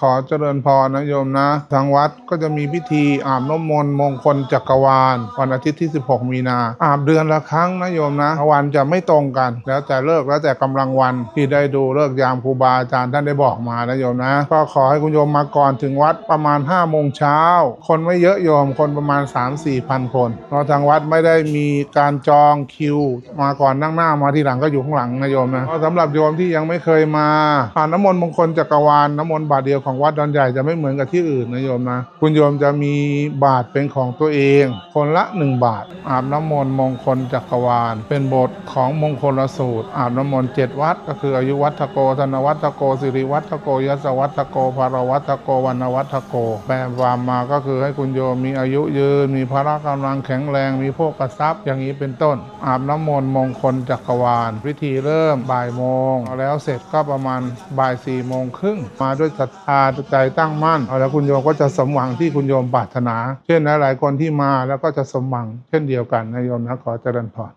ขอเจริญพรนะโยมนะ ทางวัดก็จะมีพิธีอาบน้ำมนต์มงคลจักรวาล วันอาทิตย์ที่ 16 มีนา อาบเดือนละครั้งนะโยมนะ วันจะไม่ตรงกัน แล้วแต่เลิกแล้วแต่กำลังวันที่ได้ดูเลิกยามครูบาอาจารย์ท่านได้บอกมานะโยมนะ ก็ขอให้คุณโยมมาก่อนถึงวัดประมาณ5โมงเช้า คนไม่เยอะโยมคนประมาณ 3-4พันคนเพราะทางวัดไม่ได้มีการจองคิว มาก่อนนั่งหน้ามาทีหลังก็อยู่ข้างหลังนะโยมนะสำหรับโยมที่ยังไม่เคยมาผ่านน้ำมนต์มงคลจักรวาลน้ำมนต์บาทเดียวของวัดดอนใหญ่จะไม่เหมือนกับที่อื่นนะโยมนะ คุณโยมจะมีบาทเป็นของตัวเอง คนละ 1 บาท อาบน้ำมนต์มงคลจักรวาล เป็นบทของมงคลสูตร อาบน้ำมนต์เจ็ดวัด ก็คืออายุวัฒโก ธนวัฒโก สิริวัฒโกยศวัฒโกภารวัฒโกวันวัฒโก แปลความมาก็คือให้คุณโยมมีอายุยืน มีพละกำลังแข็งแรง มีโภคทรัพย์อย่างนี้เป็นต้น อาบน้ำมนต์มงคลจักรวาล พิธีเริ่มบ่ายโมง แล้วเสร็จก็ประมาณบ่ายสี่โมงครึ่งมาด้วยศรัทธาใจตั้งมั่นเอาแล้วคุณโยมก็จะสมหวังที่คุณโยมปรารถนา เช่นหลายๆคนที่มาแล้วก็จะสมหวังเช่นเดียวกันนะโยมนะขอเจริญพร